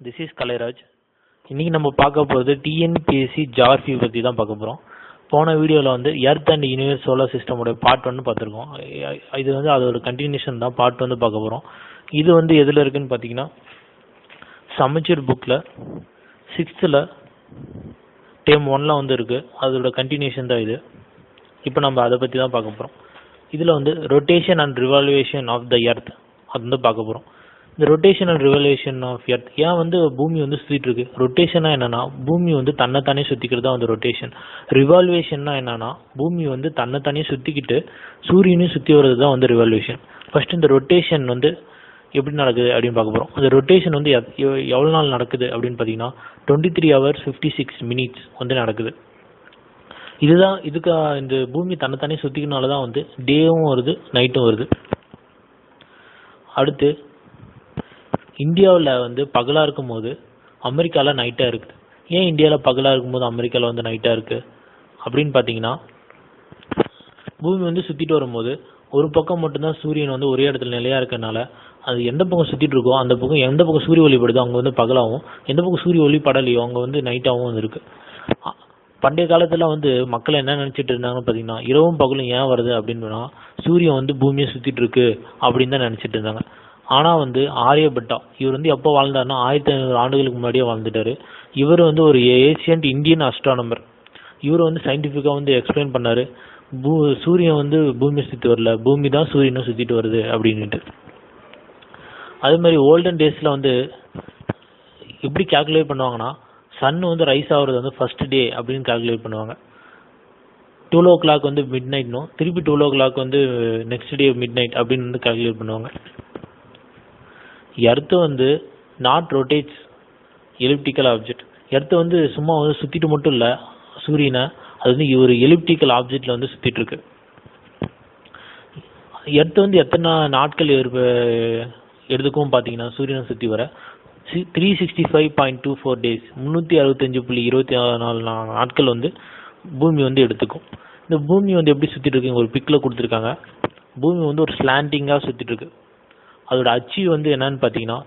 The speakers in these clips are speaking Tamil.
திஸ் இஸ் கலைராஜ் இன்னைக்கு நம்ம பார்க்க போகிறது டிஎன்பிஎஸ்சி ஜார்ஃபி பற்றி தான் பார்க்க போகிறோம் போன வீடியோவில் வந்து எர்த் அண்ட் யூனிவர்ஸ் சோலார் சிஸ்டமோட பார்ட் ஒன்று பார்த்துருக்கோம். இது வந்து அதோட கண்டினியூஷன் தான் பார்ட் வந்து பார்க்க போகிறோம் இது வந்து எதில் இருக்குன்னு பார்த்தீங்கன்னா சமச்சீர் புக்கில் சிக்ஸ்த்தில் டேம் ஒன்ல வந்து இருக்குது அதோட கண்டினியூஷன் தான் இது. இப்போ நம்ம அதை பற்றி தான் பார்க்க போகிறோம் இதில் வந்து rotation and revolution of the earth அது வந்து பார்க்க போகிறோம் இந்த rotation and revolution of earth ஏன் வந்து பூமி வந்து சுற்றிட்டு இருக்கு? ரொட்டேஷனா என்னன்னா பூமி வந்து தன்னைத்தானே சுற்றிக்கிறது தான் வந்து ரொட்டேஷன் ரிவால்வேஷன்னா என்னன்னா பூமி வந்து தன்னைத்தானே சுற்றிக்கிட்டு சூரியனையும் சுற்றி வர்றது தான் வந்து ரிவால்வேஷன் ஃபர்ஸ்ட் இந்த ரொட்டேஷன் வந்து எப்படி நடக்குது அப்படின்னு பார்க்க போகிறோம் அந்த ரொட்டேஷன் வந்து எத்- எவ்வளோ நாள் நடக்குது அப்படின்னு பார்த்தீங்கன்னா twenty three hours fifty six minutes வந்து நடக்குது. இதுதான் இதுக்கு இந்த பூமி தன்னைத்தானே சுற்றிக்கனால தான் வந்து டேவும் வருது நைட்டும் வருது. அடுத்து இந்தியாவில் வந்து பகலாக இருக்கும் போது அமெரிக்காவில் நைட்டாக இருக்குது. ஏன் இந்தியாவில் பகலாக இருக்கும்போது அமெரிக்காவில் வந்து நைட்டாக இருக்குது அப்படின்னு பார்த்தீங்கன்னா பூமி வந்து சுற்றிட்டு வரும்போது ஒரு பக்கம் மட்டும்தான் சூரியன் வந்து ஒரே இடத்துல நிலையாக இருக்கனால அது எந்த பக்கம் சுற்றிட்டு இருக்கோ அந்த பக்கம் எந்த பக்கம் சூரிய ஒளி படுதோ அங்கே வந்து பகலாகவும் எந்த பக்கம் சூரிய ஒளி படலையோ அங்கே வந்து நைட்டாகவும் வந்து பண்டைய காலத்தில் வந்து மக்கள் என்ன நினச்சிட்டு இருந்தாங்கன்னு பார்த்தீங்கன்னா இரவும் பகலும் ஏன் வருது அப்படின்னா சூரியன் வந்து பூமியை சுற்றிட்டு இருக்கு அப்படின்னு தான் நினச்சிட்டு இருந்தாங்க. ஆனால் வந்து ஆரியபட்டா இவர் வந்து எப்போ வாழ்ந்தாருன்னா ஆயிரத்தி ஐநூறு ஆண்டுகளுக்கு முன்னாடியே வாழ்ந்துட்டாரு. இவர் வந்து ஒரு ஏசியன்ட் இந்தியன் அஸ்ட்ரானமர் இவர் வந்து சயின்டிஃபிக்காக வந்து எக்ஸ்பிளைன் பண்ணாரு. பூ சூரியன் வந்து பூமியை சுற்றி வரல. பூமி தான் சூரியனை சுற்றிட்டு வருது அப்படின்ட்டு அதே மாதிரி ஓல்டன் டேஸில் வந்து எப்படி கால்குலேட் பண்ணுவாங்கன்னா சன் வந்து ரைஸ் ஆகுறது வந்து ஃபஸ்ட் டே அப்படின்னு கால்குலேட் பண்ணுவாங்க. டூல் ஓ கிளாக் வந்து மிட் நைட்னும் திருப்பி டூல் ஓ கிளாக் வந்து நெக்ஸ்ட் டே மிட் நைட் அப்படின்னு வந்து கால்குலேட் பண்ணுவாங்க. எர்த்து வந்து not rotates elliptical object earth வந்து சும்மா வந்து சுற்றிட்டு மட்டும் இல்லை சூரியனை. அது வந்து ஒரு எலிப்டிக்கல் ஆப்ஜெக்டில் வந்து சுற்றிட்டு இருக்கு. எர்த்து வந்து எத்தனை நாட்கள் எடுத்துக்கும் பார்த்தீங்கன்னா சூரியனை சுற்றி வர? Three sixty five point two four days முந்நூற்றி அறுபத்தஞ்சு புள்ளி இருபத்தி நாலு நா- நாட்கள் வந்து பூமி வந்து எடுத்துக்கும். இந்த பூமி வந்து எப்படி சுற்றிட்டு இருக்கு ஒரு பிக்கில் கொடுத்துருக்காங்க. பூமி வந்து ஒரு ஸ்லாண்டிங்காக சுற்றிட்டு இருக்கு. அதோட அச்சு வந்து என்னன்னு பார்த்தீங்கன்னா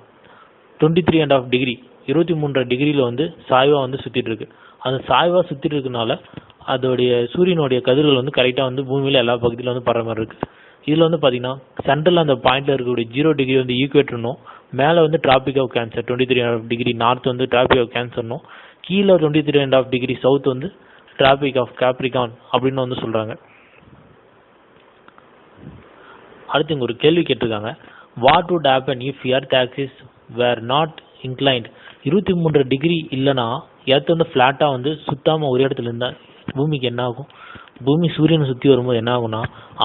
twenty three and half degree இருபத்தி மூன்றரை டிகிரியில் வந்து சாய்வாக வந்து சுற்றிட்டு இருக்கு. அந்த சாய்வாக சுற்றிட்டு இருக்கனால அதோடைய சூரியனுடைய கதிர்கள் வந்து கரெக்டாக வந்து பூமியில் எல்லா பகுதியில் வந்து படுற மாதிரி இருக்குது இதில் வந்து பார்த்தீங்கன்னா சென்ட்ரல் அந்த பாயிண்ட்டில் இருக்கக்கூடிய ஜீரோ டிகிரி வந்து ஈக்குவேட்டர்னும் மேலே வந்து tropic of cancer twenty three half degree north வந்து டிராபிக் ஆஃப் கேன்சர்னும் கீழே twenty three and half degree south வந்து டிராபிக் ஆஃப் கேப்ரிகான் அப்படின்னு வந்து சொல்கிறாங்க அடுத்து இங்கே ஒரு கேள்வி கேட்டிருக்காங்க. What would happen if earth axis were not inclined? இருபத்தி மூன்று டிகிரி இல்லைன்னா எர்த் வந்து ஃப்ளாட்டாக வந்து சுத்தாமல் ஒரு இடத்துல இருந்தால் பூமிக்கு என்ன ஆகும்? பூமி சூரியனை சுற்றி வரும்போது என்ன ஆகும்னா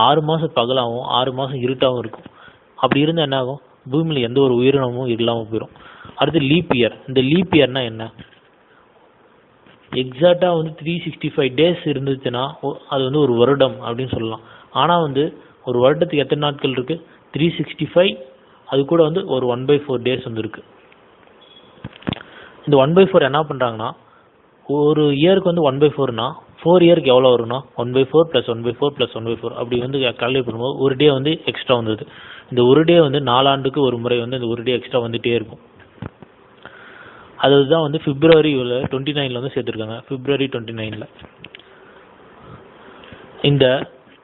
ஆறு மாதம் பகலாகவும் ஆறு மாதம் இருட்டாகவும் இருக்கும். அப்படி இருந்தால் என்ன ஆகும்? பூமியில் எந்த ஒரு உயிரினமும் இல்லாமல் போயிடும் அடுத்து லீப் இயர் இந்த லீப் இயர்னா என்ன? எக்ஸாக்டாக வந்து த்ரீ சிக்ஸ்டி ஃபைவ் டேஸ் இருந்துச்சுன்னா அது வந்து ஒரு வருடம் அப்படின்னு சொல்லலாம். ஆனால் வந்து ஒரு வருடத்துக்கு எத்தனை நாட்கள் இருக்குது த்ரீ சிக்ஸ்டி ஃபைவ் அது கூட வந்து ஒரு ஒன் பை ஃபோர் டேஸ் வந்துருக்கு இந்த ஒன் பை ஃபோர் என்ன பண்ணுறாங்கன்னா ஒரு இயருக்கு வந்து ஒன் பை ஃபோர்னா ஃபோர் இயருக்கு எவ்வளோ வரும்னா one by four plus one by four plus one by four அப்படி வந்து கால்குலேட் பண்ணும்போது ஒரு டே வந்து எக்ஸ்ட்ரா வந்தது. இந்த ஒரு டே வந்து நாலாண்டுக்கு ஒரு முறை வந்து இந்த ஒரு டே எக்ஸ்ட்ரா வந்துகிட்டே இருக்கும். அதுதான் வந்து பிப்ரவரி டுவெண்ட்டி நைனில் வந்து சேர்த்துருக்காங்க. பிப்ரவரி டுவெண்ட்டி நைனில் இந்த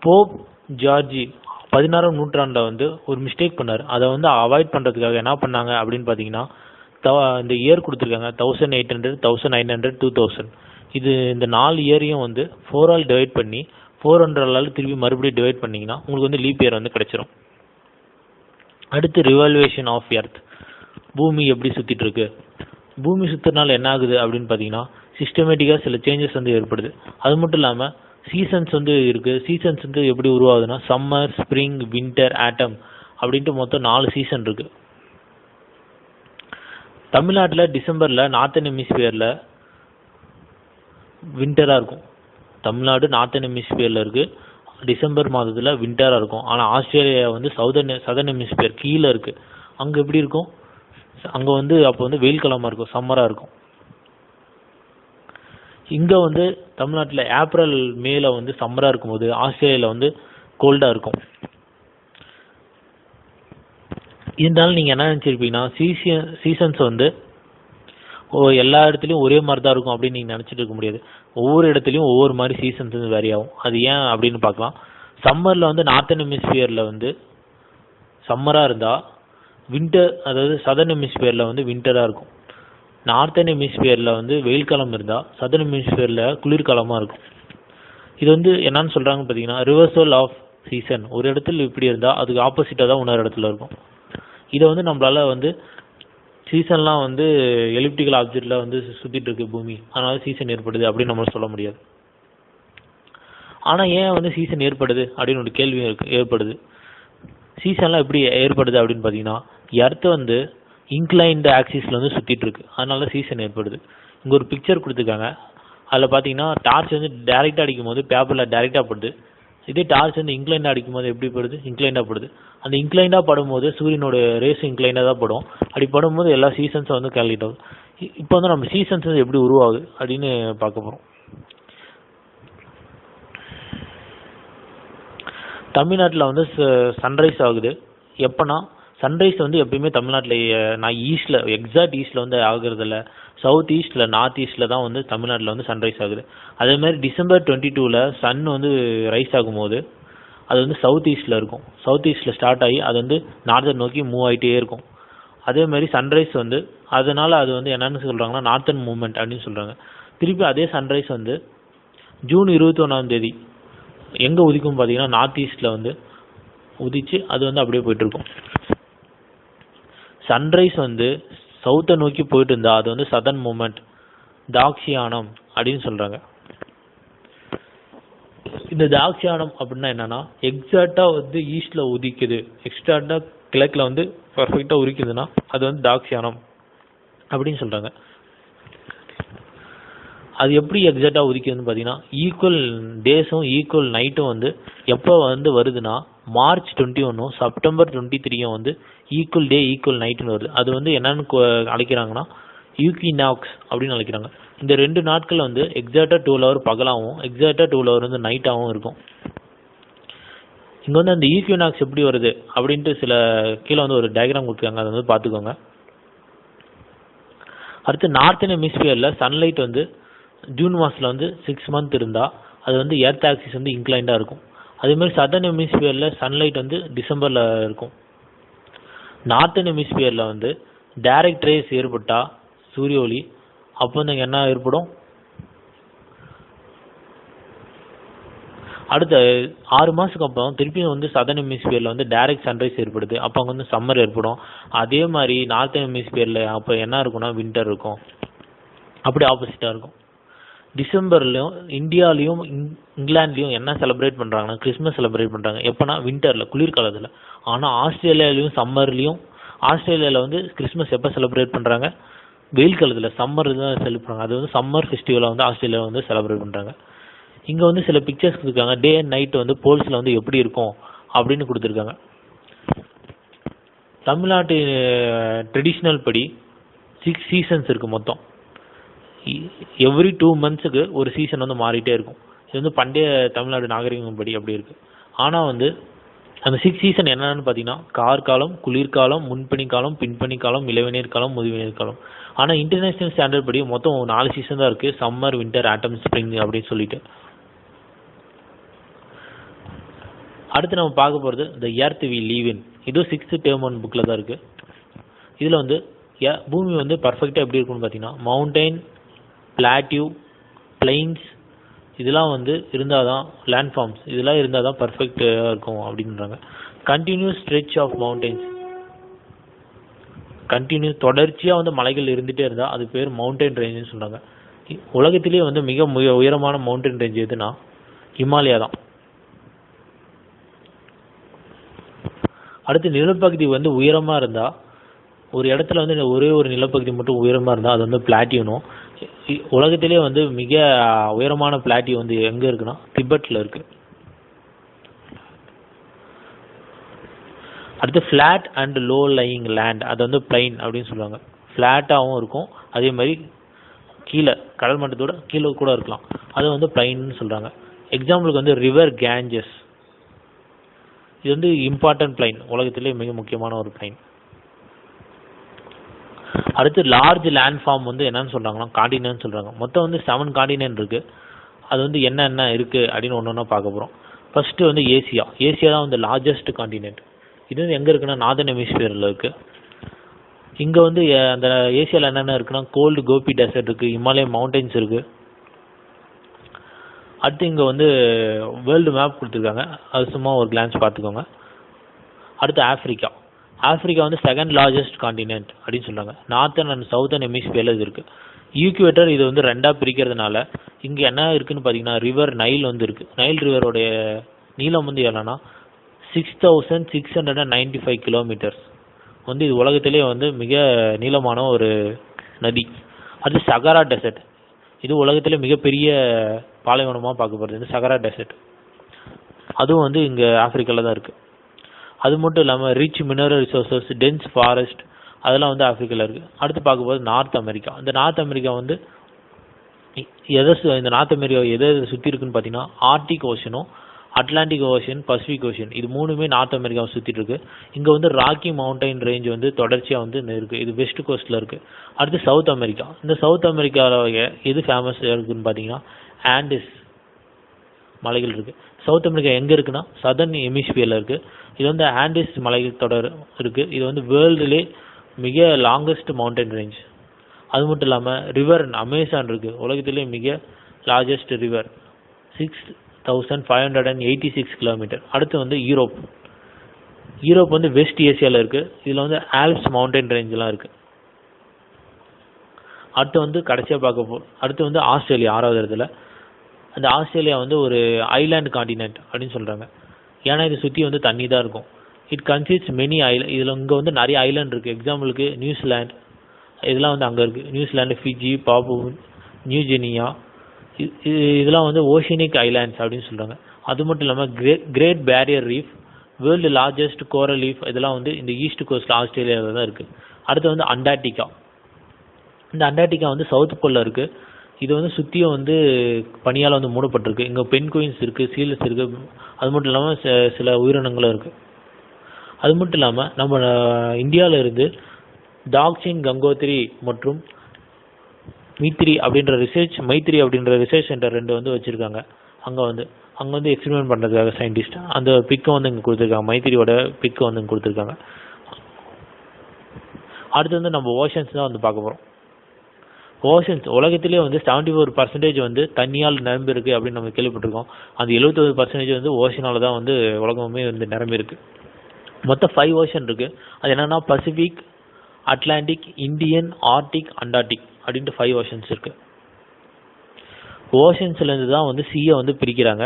போப் ஜார்ஜி பதினாறாம் நூற்றாண்டில் வந்து ஒரு மிஸ்டேக் பண்ணார். அதை வந்து அவாய்ட் பண்ணுறதுக்காக என்ன பண்ணாங்க அப்படின்னு பார்த்தீங்கன்னா தவ இந்த இயர் கொடுத்துருக்காங்க. Thousand eight hundred thousand nine hundred two thousand இது இந்த நாலு இயரையும் வந்து ஃபோரால் டிவைட் பண்ணி ஃபோர் ஹண்ட்ரடால் திருப்பி மறுபடியும் டிவைட் பண்ணிங்கன்னா உங்களுக்கு வந்து லீப் இயர் வந்து கிடைச்சிரும். அடுத்து ரிவால்வேஷன் ஆஃப் எர்த் பூமி எப்படி சுற்றிட்டுருக்கு பூமி சுற்றுறதுனால என்ன ஆகுது அப்படின்னு பார்த்தீங்கன்னா சிஸ்டமேட்டிக்காக சில சேஞ்சஸ் வந்து ஏற்படுது. அது மட்டும் இல்லாமல் சீசன்ஸ் வந்து இருக்குது சீசன்ஸ் வந்து எப்படி உருவாகுதுன்னா சம்மர் ஸ்ப்ரிங் வின்டர் ஆட்டம் அப்படின்ட்டு மொத்தம் நாலு சீசன் இருக்கு. தமிழ்நாட்டில் டிசம்பரில் நார்த்தன் ஹெமிஸ்பியரில் வின்டராக இருக்கும். தமிழ்நாடு நார்த்தன் ஹெமிஸ்பியரில் இருக்குது டிசம்பர் மாதத்தில் வின்டராக இருக்கும். ஆனால் ஆஸ்திரேலியா வந்து சவுதர்ன் சதர்ன் ஹெமிஸ்பியர் கீழே இருக்குது அங்கே எப்படி இருக்கும்? அங்கே வந்து அப்போ வந்து வெயில் காலமாக இருக்கும். சம்மராக இருக்கும். இங்கே வந்து தமிழ்நாட்டில் ஏப்ரல் மேல வந்து சம்மராக இருக்கும்போது ஆஸ்திரேலியாவில் வந்து கோல்டாக இருக்கும். இருந்தாலும் நீங்கள் என்ன நினச்சிருப்பீங்கன்னா சீசன் சீசன்ஸ் வந்து ஓ எல்லா இடத்துலையும் ஒரே மாதிரி தான் இருக்கும் அப்படின்னு நீங்கள் நினச்சிட்டு இருக்க முடியாது. ஒவ்வொரு இடத்துலையும் ஒவ்வொரு மாதிரி சீசன்ஸ் வந்து வேரி ஆகும். அது ஏன் அப்படின்னு பார்க்கலாம். சம்மரில் வந்து நார்த்தன் ஹெமிஸ்பியரில் வந்து சம்மராக இருந்தால் வின்டர் அதாவது சதர்ன் ஹெமிஸ்பியரில் வந்து வின்டராக இருக்கும். நார்த்தன் ஹெமிஸ்பியரில் வந்து வெயில் காலம் இருந்தால் சதர்ன் ஹெமிஸ்பியரில் குளிர்காலமாக இருக்கும். இது வந்து என்னன்னு சொல்கிறாங்க பார்த்தீங்கன்னா ரிவர்சல் ஆஃப் சீசன் ஒரு இடத்துல இப்படி இருந்தால் அதுக்கு ஆப்போசிட்டாக தான் இன்னொரு இடத்துல இருக்கும். இதை வந்து நம்மளால வந்து சீசன்லாம் வந்து எலிப்டிக்கல் ஆப்ஜெக்டில் வந்து சுற்றிட்டு இருக்கு பூமி. அதனால சீசன் ஏற்படுது அப்படின்னு நம்மளால் சொல்ல முடியாது. ஆனால் ஏன் வந்து சீசன் ஏற்படுது அப்படின்னு ஒரு கேள்வி இருக்கு ஏற்படுது சீசன்லாம் எப்படி ஏற்படுது அப்படின்னு பார்த்தீங்கன்னா எர்த்து வந்து இன்க்ளைன்டு ஆக்சிஸில் வந்து சுற்றிட்டு இருக்கு அதனால சீசன் ஏற்படுது. இங்கே ஒரு பிக்சர் கொடுத்துருக்காங்க. அதில் பார்த்தீங்கன்னா டார்ச் வந்து டேரெக்டாக அடிக்கும் போது பேப்பரில் டேரெக்டாக படுது. இதே டார்ச் வந்து இன்க்ளைண்டாக அடிக்கும் போது எப்படி படுது? இன்க்ளைண்டாக படுது. அந்த இன்க்ளைண்டாக படும்போது சூரியனோட ரேஸ் இன்க்ளைண்டாக தான் படும். அப்படி படும்போது எல்லா சீசன்ஸும் வந்து கேல்குலேட் ஆகுது இப்போ வந்து நம்ம சீசன்ஸ் வந்து எப்படி உருவாகுது? அப்படின்னு பார்க்க போகிறோம் தமிழ்நாட்டில் வந்து சன்ரைஸ் ஆகுது. எப்போனா சன்ரைஸ் வந்து எப்பயுமே தமிழ்நாட்டில் நான் ஈஸ்டில் எக்ஸாக்ட் ஈஸ்டில் வந்து ஆகுறதில்ல. சவுத் ஈஸ்டில் நார்த் ஈஸ்டில் தான் வந்து தமிழ்நாட்டில் வந்து சன்ரைஸ் ஆகுது. அதே மாதிரி டிசம்பர் டுவெண்ட்டி டூவில் சன் வந்து ரைஸ் ஆகும்போது அது வந்து சவுத் ஈஸ்டில் இருக்கும். சவுத் ஈஸ்டில் ஸ்டார்ட் ஆகி அது வந்து நார்த்தன் நோக்கி மூவ் ஆகிட்டே இருக்கும். அதே மாதிரி சன்ரைஸ் வந்து அதனால் அது வந்து என்னென்னு சொல்கிறாங்கன்னா நார்த்தன் மூவ்மெண்ட் அப்படின்னு சொல்கிறாங்க திருப்பி அதே சன்ரைஸ் வந்து ஜூன் இருபத்தி தேதி எங்கே உதிக்கும் பார்த்தீங்கன்னா நார்த் ஈஸ்டில் வந்து உதிச்சு அது வந்து அப்படியே போயிட்டுருக்கும் சன்ரைஸ் வந்து சவுத்தை நோக்கி போயிட்டு இருந்தா அது வந்து சதன் மூமெண்ட் தாக்ஷியானம் அப்படின்னு சொல்றாங்க. இந்த தாக்ஷியானம் அப்படின்னா என்னன்னா எக்ஸாக்டா வந்து ஈஸ்ட்ல உதிக்குது. எக்ஸாக்டா கிழக்குல வந்து பர்ஃபெக்டா உதிக்குதுன்னா அது வந்து தாக்ஷியானம் அப்படின்னு சொல்றாங்க. அது எப்படி எக்ஸாக்டாக உதிக்குதுன்னு பார்த்தீங்கன்னா ஈக்குவல் டேஸும் ஈக்குவல் நைட்டும் வந்து எப்போ வந்து வருதுன்னா மார்ச் டுவெண்ட்டி ஒன்றும் செப்டம்பர் டுவெண்ட்டி த்ரீயும் வந்து ஈக்குவல் டே ஈக்குவல் நைட்டுன்னு வருது. அது வந்து என்னன்னு அழைக்கிறாங்கன்னா யூகினாக்ஸ் அப்படின்னு அழைக்கிறாங்க. இந்த ரெண்டு நாட்கள் வந்து எக்ஸாக்டாக டூ ஹவர் பகலாகவும் எக்ஸாக்டாக டூ ஹவர் வந்து நைட்டாகவும் இருக்கும். இங்கே வந்து அந்த ஈக்யூனாக்ஸ் எப்படி வருது அப்படின்ட்டு சில கீழே வந்து ஒரு டயக்ராம் கொடுத்துருக்காங்க. அதை வந்து பார்த்துக்கோங்க. அடுத்து நார்த்தன் ஹெமிஸ்பியரில் சன்லைட் வந்து ஜூன் மாதத்தில் வந்து சிக்ஸ் மந்த் இருந்தால் அது வந்து எர்த் ஆக்சிஸ் வந்து இன்க்ளைண்டாக இருக்கும். அதே மாதிரி சதர்ன் ஹெமிஸ்பியரில் சன்லைட் வந்து டிசம்பரில் இருக்கும். நார்த்தன் ஹெமிஸ்பியரில் வந்து டைரக்ட் ரேஸ் ஏற்பட்டால் சூரிய ஒளி அப்போ வந்து அங்க என்ன ஏற்படும்? அடுத்த ஆறு மாதத்துக்கு அப்புறம் திருப்பியும் வந்து சதர்ன் ஹெமிஸ்பியரில் வந்து டைரக்ட் சன்ரைஸ் ஏற்படுது. அப்போ அங்கே வந்து சம்மர் ஏற்படும். அதே மாதிரி நார்த்தன் ஹெமிஸ்பியரில் அப்போ என்ன இருக்கும்னா வின்டர் இருக்கும். அப்படி ஆப்போசிட்டாக இருக்கும். டிசம்பர்லையும் இந்தியாலையும் இங்கிலாந்துலையும் என்ன செலிப்ரேட் பண்ணுறாங்கன்னா கிறிஸ்மஸ் செலிப்ரேட் பண்ணுறாங்க எப்போனா வின்டரில் குளிர்காலத்தில். ஆனால் ஆஸ்திரேலியாலையும் சம்மர்லேயும் ஆஸ்திரேலியாவில் வந்து கிறிஸ்மஸ் எப்போ செலிப்ரேட் பண்ணுறாங்க வெயில் காலத்தில் சம்மர் தான் செலிப்ரேட் பண்ணுறாங்க அது வந்து சம்மர் ஃபெஸ்டிவலை வந்து ஆஸ்திரேலியாவில் வந்து செலிப்ரேட் பண்ணுறாங்க இங்கே வந்து சில பிக்சர்ஸ் கொடுத்துருக்காங்க. டே அண்ட் நைட் வந்து போல்ஸில் வந்து எப்படி இருக்கும்? அப்படின்னு கொடுத்துருக்காங்க. தமிழ்நாட்டு ட்ரெடிஷ்னல் படி சிக்ஸ் சீசன்ஸ் இருக்குது மொத்தம். எவ்ரி டூ மந்த்ஸுக்கு ஒரு சீசன் வந்து மாறிட்டே இருக்கும். இது வந்து பண்டைய தமிழ்நாடு நாகரிகம் படி அப்படி இருக்கு. ஆனால் வந்து அந்த சிக்ஸ் சீசன் என்னென்னு பார்த்தீங்கன்னா கார்காலம் குளிர்காலம் முன்பனி காலம் பின்பனி காலம் இளவேநீர் காலம் முதுவேநீர் காலம். ஆனால் இன்டர்நேஷனல் ஸ்டாண்டர்ட் படி மொத்தம் நாலு சீசன் தான் இருக்குது சம்மர் வின்டர் ஆட்டம் ஸ்ப்ரிங் அப்படின்னு சொல்லிட்டு. அடுத்து நம்ம பார்க்க போகிறது the earth we live in இதுவும் சிக்ஸ்த்து டேர்ம் ஒன் புக்கில் தான் இருக்குது இதில் வந்து ஏ- பூமி வந்து பர்ஃபெக்டாக எப்படி இருக்கும்னு பார்த்தீங்கன்னா மவுண்டைன் பிளாட்யூ பிளைன்ஸ் இதெல்லாம் வந்து இருந்தால் தான் லேண்ட்ஃபார்ம்ஸ் இதெல்லாம் இருந்தால் தான் பர்ஃபெக்டாக இருக்கும் அப்படின்றாங்க. Continuous stretch of mountains continue தொடர்ச்சியாக வந்து மலைகள் இருந்துகிட்டே இருந்தால் அது பேர் மவுண்டைன் ரேஞ்சுன்னு சொல்கிறாங்க உலகத்திலேயே வந்து மிக மிக உயரமான மவுண்டன் ரேஞ்ச் எதுனா ஹிமாலயா தான் அடுத்து நிலப்பகுதி வந்து உயரமாக இருந்தால் ஒரு இடத்துல வந்து ஒரே ஒரு நிலப்பகுதி மட்டும் உயரமாக இருந்தால் அது வந்து பிளாட்டியூனும் உலகத்திலே வந்து மிக உயரமான பிளாட்டியம் வந்து எங்கே இருக்குன்னா திபெட்டில் இருக்கு. அடுத்து flat and low lying land அது வந்து பிளைன் அப்படின்னு சொல்லுவாங்க. ஃப்ளாட்டாகவும் இருக்கும். அதே மாதிரி கீழே கடல் மட்டத்தோட கீழே கூட இருக்கலாம். அது வந்து பிளைன்னு சொல்கிறாங்க எக்ஸாம்பிளுக்கு வந்து ரிவர் கேஞ்சஸ் இது வந்து இம்பார்ட்டன்ட் பிளைன் உலகத்திலே மிக முக்கியமான ஒரு பிளைன் அடுத்து லார்ஜ் லேண்ட் ஃபார்ம் வந்து என்னன்னு சொல்கிறாங்கன்னா காண்டினன் சொல்கிறாங்க மொத்தம் வந்து செவன் காண்டினன் இருக்குது அது வந்து என்னென்ன இருக்குது அப்படின்னு ஒன்று ஒன்றா பார்க்க போகிறோம் ஃபஸ்ட்டு வந்து ஏசியா ஏசியா தான் வந்து லார்ஜஸ்ட் காண்டினென்ட் இது வந்து எங்கே இருக்குன்னா நார்தன் ஹெமிஸ்பியரில் இருக்குது இங்கே வந்து அந்த ஏசியாவில் என்னென்ன இருக்குன்னா கோல்டு கோபி டெசர்ட் இருக்குது இமாலய மவுண்டன்ஸ் இருக்குது அடுத்து இங்கே வந்து வேர்ல்டு மேப் கொடுத்துருக்காங்க. அது சும்மா ஒரு கிளான்ஸ் பார்த்துக்கோங்க. அடுத்து ஆஃப்ரிக்கா ஆஃப்ரிக்கா வந்து செகண்ட் லார்ஜஸ்ட் காண்டினென்ட் அப்படின்னு சொல்கிறாங்க நார்த்தன் அண்ட் சவுத்தன் எமிஸ்பியரில் இது இருக்குது ஈக்குவேட்டர் இது வந்து ரெண்டாக பிரிக்கிறதுனால இங்கே என்ன இருக்குதுன்னு பார்த்தீங்கன்னா ரிவர் நைல் வந்து இருக்குது நைல் ரிவருடைய நீளம் வந்து எவ்வளோன்னா six thousand six hundred and ninety five kilometres வந்து இது உலகத்திலே வந்து மிக நீளமான ஒரு நதி. அது சகாரா டெசர்ட் இது உலகத்திலே மிகப்பெரிய பாலைவனமாக பார்க்கப்படுது. இந்த சகாரா டெசர்ட் அதுவும் வந்து இங்கே ஆப்பிரிக்காவில் தான் இருக்குது அது மட்டும் இல்லாமல் rich mineral resources dense forest அதெல்லாம் வந்து ஆஃப்ரிக்காவில் இருக்குது அடுத்து பார்க்கும்போது நார்த் அமெரிக்கா. இந்த நார்த் அமெரிக்கா வந்து எதை சு- இந்த நார்த் அமெரிக்கா எதை சுற்றி இருக்குன்னு பார்த்தீங்கன்னா ஆர்டிக் ஓஷனும் அட்லாண்டிக் ஓஷன் பசிபிக் ஓஷன் இது மூணுமே நார்த் அமெரிக்காவை சுற்றிட்டு இருக்கு. இங்கே வந்து ராக்கி மவுண்டைன் ரேஞ்ச் வந்து தொடர்ச்சியாக வந்து இருக்குது இது வெஸ்ட் கோஸ்ட்டில் இருக்குது அடுத்து சவுத் அமெரிக்கா. இந்த சவுத் அமெரிக்காவில் எது ஃபேமஸ் இருக்குன்னு பார்த்தீங்கன்னா ஆண்டிஸ் மலைகள் இருக்குது சவுத் அமெரிக்கா எங்கே இருக்குன்னா சதர்ன் எமிஸ்பியரில் இருக்குது இது வந்து ஆண்டிஸ் மலைத்தொடர் இருக்குது இது வந்து வேர்ல்டுலே மிக லாங்கஸ்ட் மவுண்டன் ரேஞ்ச் அது மட்டும் இல்லாமல் ரிவர் அமேசான் இருக்குது உலகத்திலே மிக largest river six thousand five hundred and eighty six kilometre அடுத்து வந்து யூரோப் யூரோப் வந்து வெஸ்ட் ஏசியாவில் இருக்குது இதில் வந்து ஆல்ப்ஸ் மவுண்டன் ரேஞ்செலாம் இருக்குது அடுத்து வந்து கடைசியாக பார்க்க போ அடுத்து வந்து ஆஸ்திரேலியா ஆறாவது இடத்துல. அந்த ஆஸ்திரேலியா வந்து ஒரு ஐலாண்ட் காண்டினென்ட் அப்படின்னு சொல்கிறாங்க ஏன்னா இதை சுற்றி வந்து தண்ணி தான் இருக்கும். இட் கன்சிஸ்ட் மெனி ஐல இதில் இங்கே வந்து நிறைய ஐலாண்ட் இருக்குது எக்ஸாம்பிளுக்கு நியூசிலாண்ட் இதெல்லாம் வந்து அங்கே இருக்குது நியூசிலாண்டு ஃபிஜி பாபு நியூஜெனியா இது இதெல்லாம் வந்து ஓஷனிக் ஐலாண்ட்ஸ் அப்படின்னு சொல்கிறாங்க அது மட்டும் இல்லாமல் great great barrier reef world largest coral reef இதெல்லாம் வந்து இந்த ஈஸ்ட் கோஸ்ட் ஆஸ்திரேலியாவில் தான் இருக்குது அடுத்து வந்து அண்டார்டிகா. இந்த அண்டார்டிகா வந்து சவுத் போலில் இருக்குது இது வந்து சுற்றியும் வந்து பனியால் வந்து மூடப்பட்டிருக்கு. இங்கே பென் குயின்ஸ் இருக்குது சீல்ஸ் இருக்குது அது மட்டும் இல்லாமல் ச- சில உயிரினங்களும் இருக்குது அது மட்டும் இல்லாமல் நம்ம இந்தியாவில் இருந்து டாக்சின் கங்கோத்ரி மற்றும் மைத்ரி அப்படின்ற ரிசர்ச் மைத்ரி அப்படின்ற ரிசர்ச் சென்டர் ரெண்டு வந்து வச்சுருக்காங்க. அங்கே வந்து அங்கே வந்து எக்ஸ்பிரிமெண்ட் பண்ணுறதுக்காக சயின்டிஸ்ட் அந்த பிக்கை வந்து இங்கே கொடுத்துருக்காங்க. மைத்திரியோட பிக்கை வந்து இங்கே கொடுத்துருக்காங்க. அடுத்து வந்து நம்ம ஓஷன்ஸ் தான் வந்து பார்க்க போகிறோம் ஓஷன்ஸ் உலகத்திலே வந்து செவன்டி ஃபோர் பர்சன்டேஜ் வந்து தண்ணியால் நிரம்பி இருக்கு அப்படின்னு நம்ம கேள்விப்பட்டிருக்கோம். அந்த எழுபத்தொரு பர்சன்டேஜ் வந்து ஓஷனால தான் வந்து உலகமே வந்து நிரம்பி இருக்கு மொத்தம் ஃபைவ் ஓஷன் இருக்கு. அது என்னன்னா Pacific Atlantic Indian Arctic Antarctic அப்படின்ட்டு ஃபைவ் ஓஷன்ஸ் இருக்கு. ஓஷன்ஸ்லேருந்து தான் வந்து சீயை வந்து பிரிக்கிறாங்க.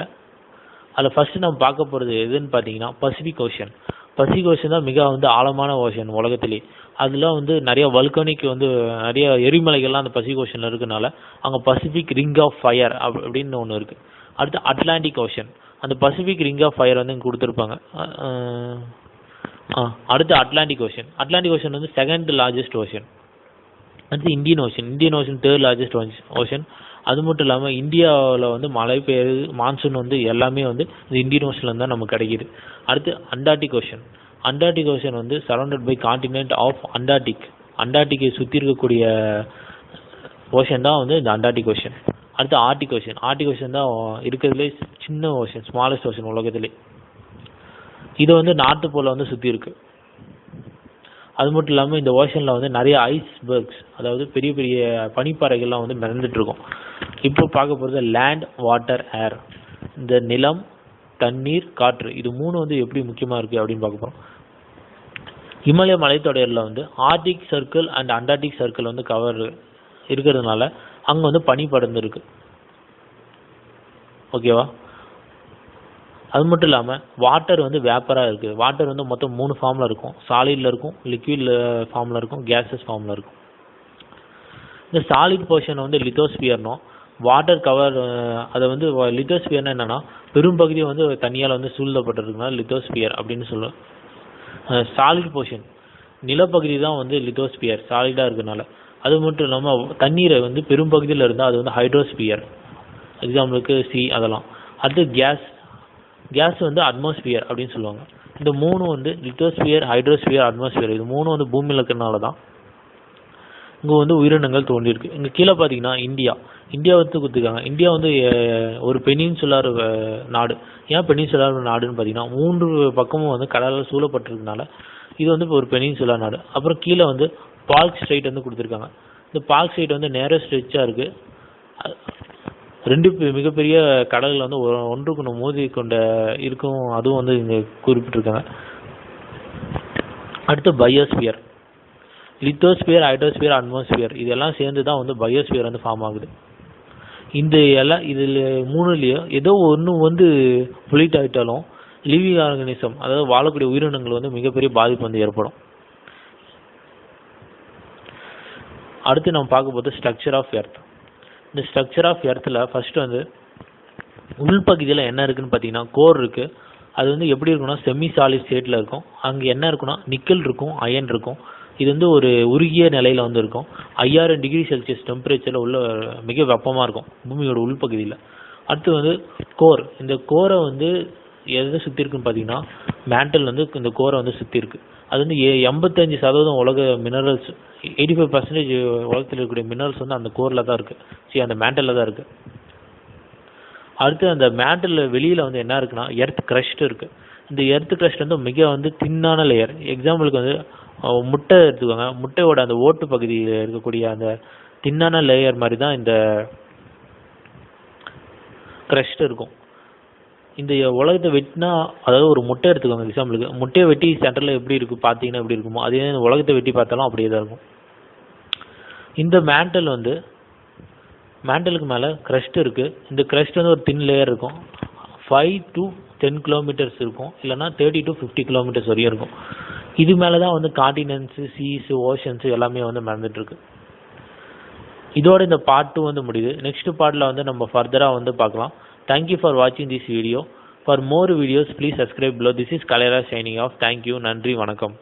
அதில் ஃபஸ்ட்டு நம்ம பார்க்க போகிறது எதுன்னு பார்த்தீங்கன்னா பசிபிக் ஓஷன் பசிக் ஓஷன் தான் மிக வந்து ஆழமான ஓஷன் உலகத்திலே. அதில் வந்து நிறைய வல்கனிக் வந்து நிறைய எரிமலைகள்லாம் அந்த பசிக் ஓஷனில் இருக்கனால அங்கே Pacific ring of fire up அப்படின்னு ஒன்று இருக்குது அடுத்து அட்லாண்டிக் ஓஷன் அந்த பசிபிக் ரிங் ஆஃப் ஃபயர் வந்து இங்கே கொடுத்துருப்பாங்க. அடுத்து அட்லாண்டிக் ஓஷன் அட்லாண்டிக் ஓஷன் வந்து செகண்ட் லார்ஜஸ்ட் ஓஷன் அடுத்து Indian Ocean Indian Ocean third largest ocean அது மட்டும் இல்லாமல் இந்தியாவில் வந்து மழை பெய்யுது மான்சூன் வந்து எல்லாமே வந்து இந்த இந்தியன் ஓஷன்லேருந்து தான் நமக்கு கிடைக்கிது. அடுத்து அண்டார்டிக் ஓஷன் அண்டார்டிக் ஓஷன் வந்து surrounded by continent of Antarctic அண்டார்டிக்கை சுற்றி இருக்கக்கூடிய ஓஷன் தான் வந்து இந்த அண்டார்டிக் ஓஷன் அடுத்து ஆர்டிக் ஓஷன் ஆர்டிக் ஓஷன் தான் இருக்கிறதுலே சின்ன ஓஷன் ஸ்மாலஸ்ட் ஓஷன் உலகத்திலே. இது வந்து நார்த்து போல வந்து சுற்றி இருக்குது அது மட்டும் இல்லாமல் இந்த ஓஷனில் வந்து நிறைய ஐஸ்பர்க்ஸ் அதாவது பெரிய பெரிய பனிப்பாறைகள்லாம் வந்து மிதந்துட்டு இருக்கும் இப்போ பார்க்க போகிறது லேண்ட் வாட்டர் ஏர் இந்த நிலம் தண்ணீர் காற்று இது மூணு வந்து எப்படி முக்கியமாக இருக்குது அப்படின்னு பார்க்க போகிறோம் இமலய மலைத்தொடரில் வந்து Arctic circle and Antarctic circle வந்து கவர் இருக்கிறதுனால அங்கே வந்து பனி படர்ந்து இருக்கு ஓகேவா அது மட்டும் இல்லாமல் வாட்டர் வந்து வேப்பராக இருக்குது வாட்டர் வந்து மொத்தம் மூணு ஃபார்மில் இருக்கும். சாலிடில் இருக்கும் லிக்விட் ஃபார்மில் இருக்கும் கேஸஸ் ஃபார்மில் இருக்கும். இந்த சாலிட் போர்ஷன் வந்து லித்தோஸ்பியர்னும் வாட்டர் கவர் அதை வந்து லித்தோஸ்பியர்னா என்னென்னா பெரும்பகுதி வந்து தண்ணியால் வந்து சூழ்ந்தப்பட்டிருக்குனால லித்தோஸ்பியர் அப்படின்னு சொல்லுவோம். சாலிட் போர்ஷன் நிலப்பகுதி தான் வந்து லித்தோஸ்பியர் சாலிடாக இருக்கனால. அது மட்டும் இல்லாமல் தண்ணீரை வந்து பெரும்பகுதியில் இருந்தால் அது வந்து ஹைட்ரோஸ்பியர் எக்ஸாம்பிளுக்கு சி அதெல்லாம். அடுத்து கேஸ் கேஸ் வந்து அட்மாஸ்பியர் அப்படின்னு சொல்லுவாங்க. இந்த மூணு வந்து லித்தோஸ்பியர் ஹைட்ரோஸ்பியர் அட்மாஸ்பியர் இது மூணு வந்து பூமியில் இருக்கிறனால தான் இங்கே வந்து உயிரினங்கள் தோன்றியிருக்கு. இங்கே கீழே பார்த்தீங்கன்னா இந்தியா. இந்தியா வந்து கொடுத்துருக்காங்க. இந்தியா வந்து ஒரு பெனின்சுலார் நாடு. ஏன் பெனின்சுலார் நாடுன்னு பார்த்தீங்கன்னா மூன்று பக்கமும் வந்து கடலால் சூழப்பட்டிருக்கனால இது வந்து இப்போ ஒரு பெனின்சுலார் நாடு. அப்புறம் கீழே வந்து பால்க் ஸ்ட்ரைட் வந்து கொடுத்துருக்காங்க. இந்த பால்க் ஸ்ட்ரைட் வந்து நேர ஸ்ட்ரெச்சாக இருக்குது ரெண்டு மிகப்பெரிய கடல்கள் வந்து ஒ- ஒன்றுக்கு ஒன்று மோதி கொண்ட இருக்கும் அதுவும் வந்து இங்கே குறிப்பிட்டிருக்காங்க. அடுத்து பயோஸ்பியர். லித்தோஸ்பியர் ஹைட்ரோஸ்பியர் அட்மாஸ்பியர் இதெல்லாம் சேர்ந்து தான் வந்து பயோஸ்பியர் வந்து ஃபார்ம் ஆகுது. இந்த எல்லாம் இதில் மூணுலேயும் ஏதோ ஒன்று வந்து புலிட் ஆகிட்டாலும் லிவிங் ஆர்கனிசம் அதாவது வாழக்கூடிய உயிரினங்கள் வந்து மிகப்பெரிய பாதிப்பு வந்து ஏற்படும். அடுத்து நம்ம பார்க்க போகிறது ஸ்ட்ரக்சர் ஆஃப் எர்த். இந்த ஸ்ட்ரக்சர் ஆஃப் எர்த்தில் ஃபஸ்ட்டு வந்து உள்பகுதியில் என்ன இருக்குதுன்னு பார்த்தீங்கன்னா கோர் இருக்குது அது வந்து எப்படி இருக்கும்னா செமி சாலிட் ஸ்டேட்டில் இருக்கும். அங்கே என்ன இருக்குன்னா நிக்கல் இருக்கும் அயன் இருக்கும். இது வந்து ஒரு உருகிய நிலையில் வந்து இருக்கும். ஐயாயிரம் டிகிரி செல்சியஸ் டெம்பரேச்சரில் உள்ள மிக வெப்பமாக இருக்கும் பூமியோட உள்பகுதியில் அடுத்து வந்து கோர் இந்த கோரை வந்து எதை சுற்றி இருக்குன்னு பார்த்தீங்கன்னா மேண்டல் வந்து இந்த கோரை வந்து சுற்றி இருக்கு அது வந்து ஏ எண்பத்தஞ்சு சதவீதம் உலக மினரல்ஸ் எயிட்டி ஃபைவ் பர்சன்டேஜ் உலகத்தில் இருக்கக்கூடிய மினரல்ஸ் வந்து அந்த கோரில் தான் இருக்குது சரி அந்த மேண்டலில் தான் இருக்குது அடுத்து அந்த மேண்டல் வெளியில் வந்து என்ன இருக்குன்னா எர்த் crust இருக்குது இந்த எர்த் க்ரஷ்ட் வந்து மிக வந்து தின்னான லேயர் எக்ஸாம்பிளுக்கு வந்து முட்டை எடுத்துக்கோங்க. முட்டையோட அந்த ஓட்டு பகுதியில் இருக்கக்கூடிய அந்த தின்னான லேயர் மாதிரி தான் இந்த crust இருக்கும். இந்த உலகத்தை வெட்டினா அதாவது ஒரு முட்டை எடுத்துக்கோங்க எக்ஸாம்பிளுக்கு முட்டையை வெட்டி சென்டரில் எப்படி இருக்கும் பார்த்தீங்கன்னா எப்படி இருக்குமோ அதே இந்த உலகத்தை வெட்டி பார்த்தாலும் அப்படியே தான் இருக்கும். இந்த மேண்டல் வந்து மேண்டலுக்கு மேலே crust இருக்குது இந்த crust வந்து ஒரு தின் லேயர் இருக்கும். ஃபைவ் டு டென் கிலோமீட்டர்ஸ் இருக்கும். இல்லைன்னா தேர்ட்டி டு ஃபிஃப்டி கிலோமீட்டர்ஸ் வரையும் இருக்கும். இது மேலே தான் வந்து காண்டினென்ட்ஸு சீஸு ஓஷன்ஸு எல்லாமே வந்து நடந்துட்டு இதோட இந்த பார்ட் டூ வந்து முடியுது. நெக்ஸ்ட் பார்ட்டில் வந்து நம்ம ஃபர்தராக வந்து பார்க்கலாம். தேங்க்யூ ஃபார் வாட்சிங் this video for more videos please subscribe below. This is கலைரா shining of thank you நன்றி. வணக்கம்.